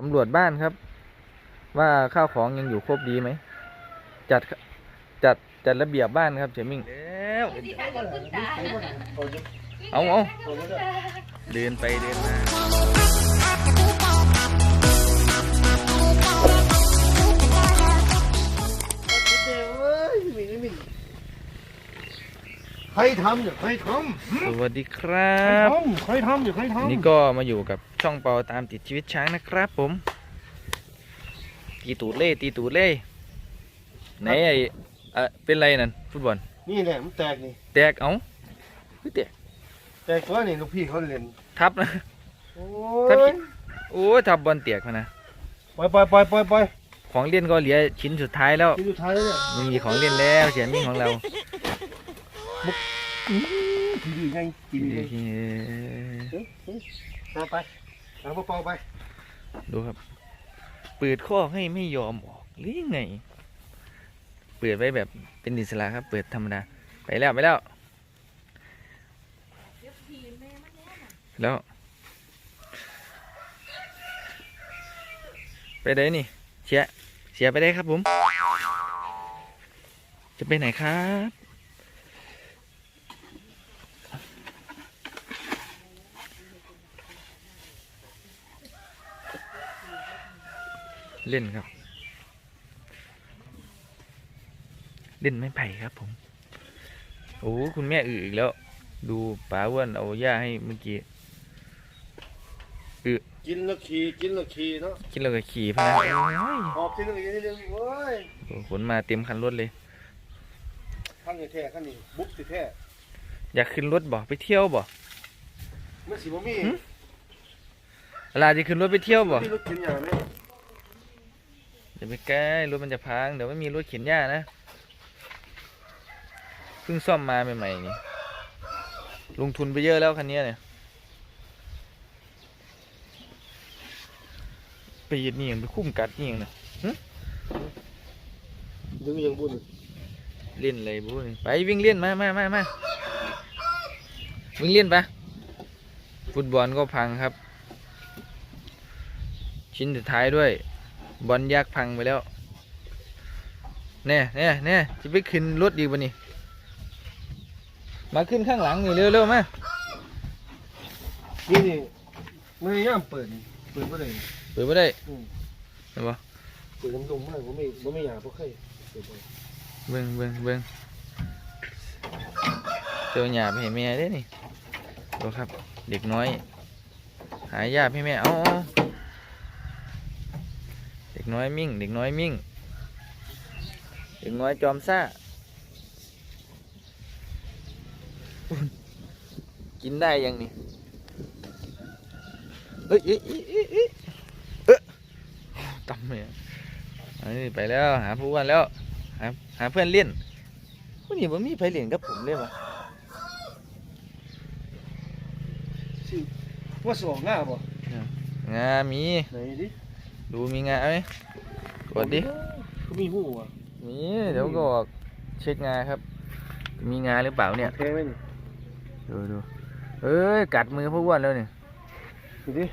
สำรวจบ้านครับ ว่าข้าวของยังอยู่ครบดีไหม จัดจัดจัดระเบียบบ้านครับเจมิ่งแล้วเอาเอาเดินไปเดินมา ครทำเนี่ยใครทสวัสดีครัำบใครทำเนี่ยใครทำนี่ก็มาอยู่กับช่องเปาตามติดชีวิตช้างนะครับผม ตีตูดเล่ตีตูดเล่ไหนไอ้เอ่อเป็นไรนั่นฟุตบอลนี่แหละมันแตกนี่แตกเอ้าคือแตกแตกตัวนี่ลูกพี่เขาเล่นทับนะ โอ้ทับยผิดโอ้ยทับบอลแตกมานะปล่อยปล่อยปล่อยปล่อยปล่อยของเล่นก็เหลือชิ้นสุดท้ายแล้ว ทีสุดท้ายแล้วเนี่ยไมมีของเล่นแล้วเสียมิ่งของเรา ทีดีไงทีดีไงเอาไปเอาเปล่าๆไป ดูครับ เปิดข้อให้ไม่ยอมออกหรือยังไง เปิดไว้แบบเป็นอิสระครับ เปิดธรรมดา ไปแล้วไปแล้ว แล้ว ไปไหนนี่ เสีย เสียไปได้ครับผม จะไปไหนครับ เล่นครับ เล่นไม่ไผ่ครับผม โอ้คุณแม่อืออีกแล้ว ดูป๋าอ้วนเอาหญ้าให้เมื่อกี้กินแล้วขี่กินแล้วขี่เนาะคิดเราก็ขี่พะนะโอ้ยหอบทีนึงอีกทีนึงโอ้ยโอ้ขนมาเต็มคันรถเลยข้างนี้แท้ข้างนี้บุ๊บสิแท้อยากขึ้นรถบ่ไปเที่ยวบ่มันสิบ่มีเวลาจะขึ้นรถไปเที่ยวบ่มีรถกินอย่างนี้ อย่าไปใกล้รถมันจะพัง เดี๋ยวไม่มีรถเข็นหญ้านะเพิ่งซ่อมมาใหม่ๆนี่ลงทุนไปเยอะแล้วคันเนี้ยเนี่ยไปยึดนี่ยังไปคุ้มกัดนี่ยังนะดึงยังบุญเล่นอะไรบุ้ยไปวิ่งเล่นมามามามาวิ่งเล่นปะฟุตบอลก็พังครับ ชิ้นสุดท้ายด้วย บอลยักษ์พังไปแล้วแน่แน่แน่จะไปขึ้นรถดีกว่านี่มาขึ้นข้างหลังนี่เร็วเร็วๆมานี่นี่มันย่ามเปิดนี่เปิดบ่ได้เปิดไม่ได้อืมเห็นปะเปิดน้ำลมมากบ่มีบ่มีหยาบ่เคยเปิดบ่เบิ้งเบิ้งเบิ้งเจ้าหยาไปให้แม่ได้นี่ดูครับ เด็กน้อย หายาให้แม่เอาเอาเด็ก น้อยมิ่ง เด็กน้อยมิ่ง เด็กน้อยจอมซ่า กินได้ยังนี่เอ้ยเอ้ยเอ้ยเอ้ยเอ้ยเอ๊ะตำเลยอันนี้ไปแล้วหาผู้อ้วันแล้ว หาหาเพื่อนเล่นวันนี้ผมมีไปเล่นกับผมเลยวะสิว่าสองหน้าบ่งามีไหนดิ ดูมีงาไหมกดดิก็มีหูอะมีเดี๋ยวก็ออกเช็คงาครับ มีงาหรือเปล่าเนี่ยแพงไหมนี่ดูดูเอ้ยกัดมือพวกอ้วนแล้วเนี่ยดูดิ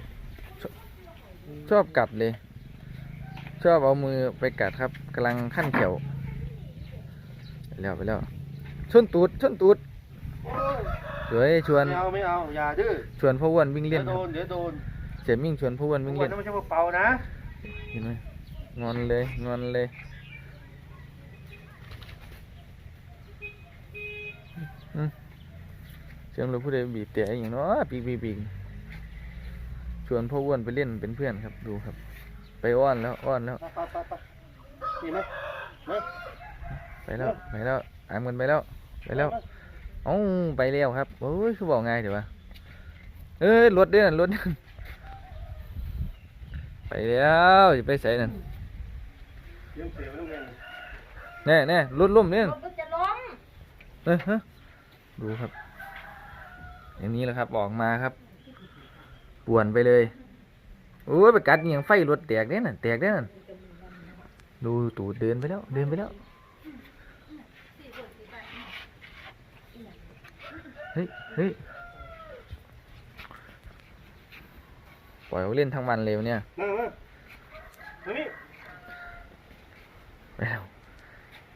ชอบกัดเลย ชอบเอามือไปกัดครับกำลังขั้นเขียวไปแล้วไปแล้วชนตูดชนตูดสวยชวนไม่เอาไม่เอาอย่าดื้อชวนพ่ออ้วนวิ่งเดี๋เล่ยนวคโดรับนเดี๋ยวโดนเสียมิ่งชวนพ่ออ้วนวิ่งวัเล่นนนั้นไม่ใช่ว่าเป่านะเห็นไหมงอนเลยงอนเลยอืมเสียงเราผู้ใดบีบแต่อย่างเนาะปีกปีกปีกชวนพ่ออ้วนไปเล่นเป็นเพื่อนครับดูครับ ไปอ้อนแล้วอ้อนแล้วไปไปไปไปนี่ไหมไหมไปแล้วไปแล้วตามกันไปแล้ว ไปแล้วเอ้าไปแล้วครับโอ้ยคือบอกไงายเดี๋ยววะเอ้ยรถเด้วยนั่นรถ ไปแล้วจะไปใส่นั่นเลี้ยงเสียวลูกแม่แน่แน่รถล่มเนี่ยรถมันจะล้มเอ้ยฮะดูครับ อย่างนี้แหละครับออกมาครับป่วนไปเลยโอ้ยไปกัดอหย่างไฟรถแตกเนี่ยน่ะแตกเนี่ยน่ะดูตูดเดินไปแล้ว เดินไปแล้วเฮ้ยเฮ้ย ล่อยเขาเล่นทั้งวันเลยเนี่ยมามามานี่ไปแล้ว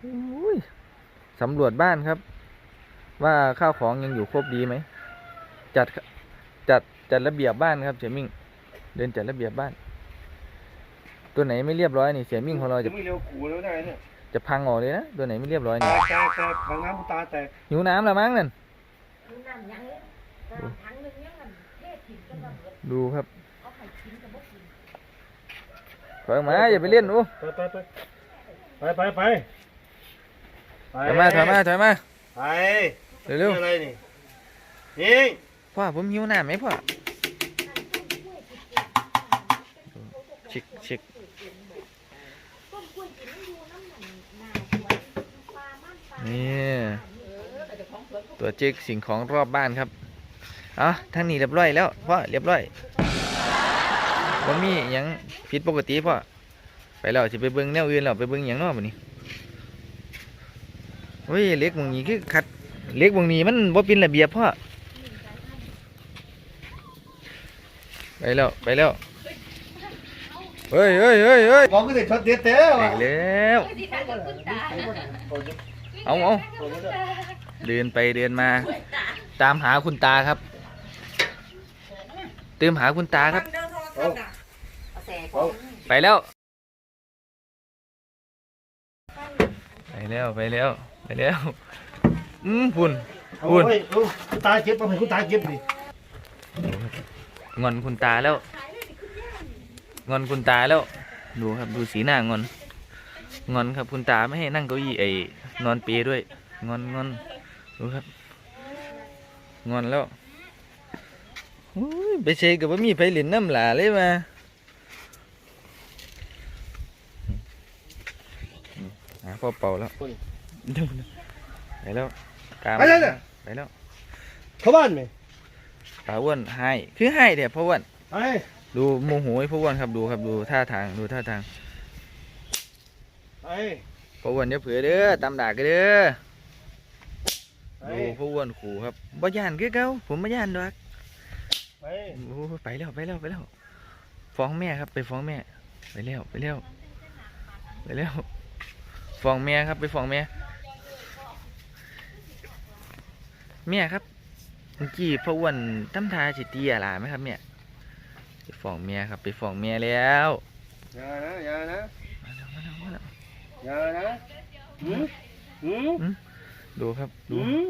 อุ้ยสำรวจบ้านครับ ว่าข้าวของยังอยู่ครบดีไหม จัดจัดจัดระเบียบบ้านครับเสียมิ่ง เดินจัดระเบียบบ้าน ตัวไหนไม่เรียบร้อยนี่เสียมิ่งของเราจะไม่เร็วขู่แล้วได้เนี่ยจะพังออกเลยนะตัวไหนไม่เรียบร้อยนี่แตกแตกทางน้ำตาแตกหิวน้ำละมั้งนั่นดูน้ำยังนั่นดูครับ เอาไข่กินกับบ่กินถอยออกมาอย่าไปเล่นโอ้ไปไปไปไปไปไปถอยมาถอยมาถอยมาไปเร็วอะไรนี่นี่ๆพ่อผมหิวน้ำไหมพ่อเช็คเช็คต้นกล้วยกินมันอยู่น้ำมันนาสวนปลามันปลานี่ตัวเจ๊กสิ่งของรอบบ้านครับ เอ๋อทางนี้เรียบร้อยแล้วพ่อเรียบร้อย ว่ามีหยังผิดปกติพ่อไปแล้วจะไปเบิ้งแนวอื่นแล้วไปเบิ้งหยังเนอกบัดนี้เฮ้ยเล็กบางนี้คือขัดเล็กบางนี้มันบ่เป็นระเบียบพ่อไปแล้วไปแล้วเฮ้ยเฮ้ยเฮ้ยเฮ้ยบอกก็ได้ช็อตเด็ดแท้ไปว่ะแล้วที่ทางกับคุณตาเอาเอาเดินไปเดินมา ตามหาคุณตาครับเติมหาคุณตาครับ ไปแล้ว ไปแล้วไปแล้ว ไปแล้ว อืมพุ่นเอาพุ่นเฮ้ยเอาคุณตาเก็บมาให้คุณตาเก็บดิงอนคุณตาแล้ว งอนคุณตาแล้ว ดูครับดูสีหน้างอน งอนครับคุณตาไม่ให้นั่งเก้าอี้ไอ้นอนเปรด้วย งอนงอนดูครับ งอนแล้วโอ้ยไปเชยกับว่ามีไผหลินน้ำหลาเลยมาหา พ่อเป่าแล้วดูนะไปแล้วตามไปเลยเนี่ย ไปแล้วเข้าบ้านไหมป่าอ้วนให้คือให้เดี๋ยวพ่ออ้วนไปดูโมโหไอ้พ่ออ้วนครับดูครับดูท่าทางดูท่าทางไปพ่ออ้วนเดี๋ยวเผื่อเด้อตามด่ากันเด้อไปดูพ่ออ้วนขู่ครับบ่ย่านคือเก่าผมบ่ย่านดอกไปโอ้ไปแล้วไปแล้วไปแล้วฟ้องแม่ครับไปฟ้องแม่ ไปแล้วไปแล้วไปแล้ว ฟ้องแม่ครับไปฟ้องแม่แม่ครับเมื่อกี้พ่ออ้วนทำทาสิตีอะไรไหมครับแม่ไปฟ้องแม่ครับไปฟ้องแม่แล้วอย่านะอย่านะมาแล้วมาแล้วมาแล้วอย่านะหืมหืมดูครับดูหืม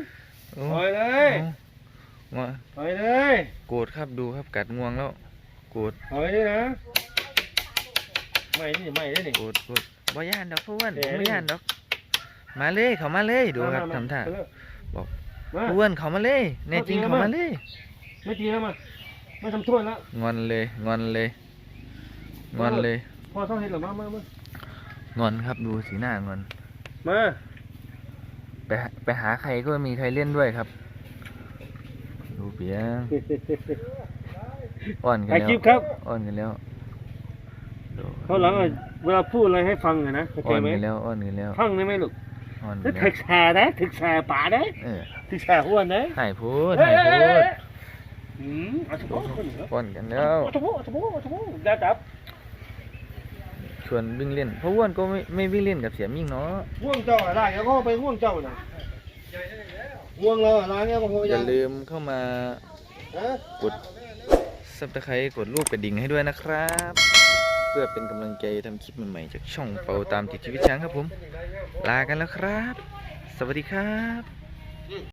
โอ้ปล่อยเลยงวปล่อยเลยโกรธครับดูครับกัดงวงแล้วโกรธปล่อยเลยนะไม่นี่ไม่ได้นี่โกรธโกรธ บ่ย่านดอกพ่ออ้วนเอ๋ผมบ่ย่านดอก มาเลยเขามาเลยดูครับมมทำท่าไปเลยบอกมาพ่ออ้วนเขามาเลยแน่จริงเอาจริงเขาแล้วมามาเลยไม่ตีแล้วมาไม่ทำถ้วยแล้วงอนเลยงอนเลยงอนเลยพ่อต้องเห็นหรอมามามางอนครับดูสีหน้างอนมาไปหาไปหาใครก็ไม่มีใครเล่นด้วยครับ ดูเปียงอ้อนกันถ่ายแล้คลิปวครับอ้อนกันแล้วดู เขาหลังอะเวลาพูดอะไรให้ฟังอะนะเข้าใจอ้อนไหมกันแล้วอ้อนกันแล้วฟังได้ไหมลูกอ้อนกัถ้านแล้ถึวกแชร์นะถึกแชร์ป่านะเออถึกแชร์หัวนะให้พูดเฮ้ให้ยพูดอืมเอาเฉพาะคนเหรออ้อนกันแล้วเอาเฉพาะเอาเฉพาะเอาเฉพาะได้จับชวนวิ่งเล่นเพราะอ้วนก็ไม่ไม่วิ่งเล่นกับเสียมิ่งเนาะห่วงเจ้าอะไรแล้วก็ไปห่วงเจ้าน่ะห่วงเราอะไรเงี้ยก็พออย่าลืมเข้ามาฮะกดซับสไครต์กดรูปกระดิ่งให้ด้วยนะครับ เพื่อเป็นกำลังใจทำคลิปใหม่ๆจากช่องเป่าตามติดชีวิตช้างครับผม ลากันแล้วครับ สวัสดีครับ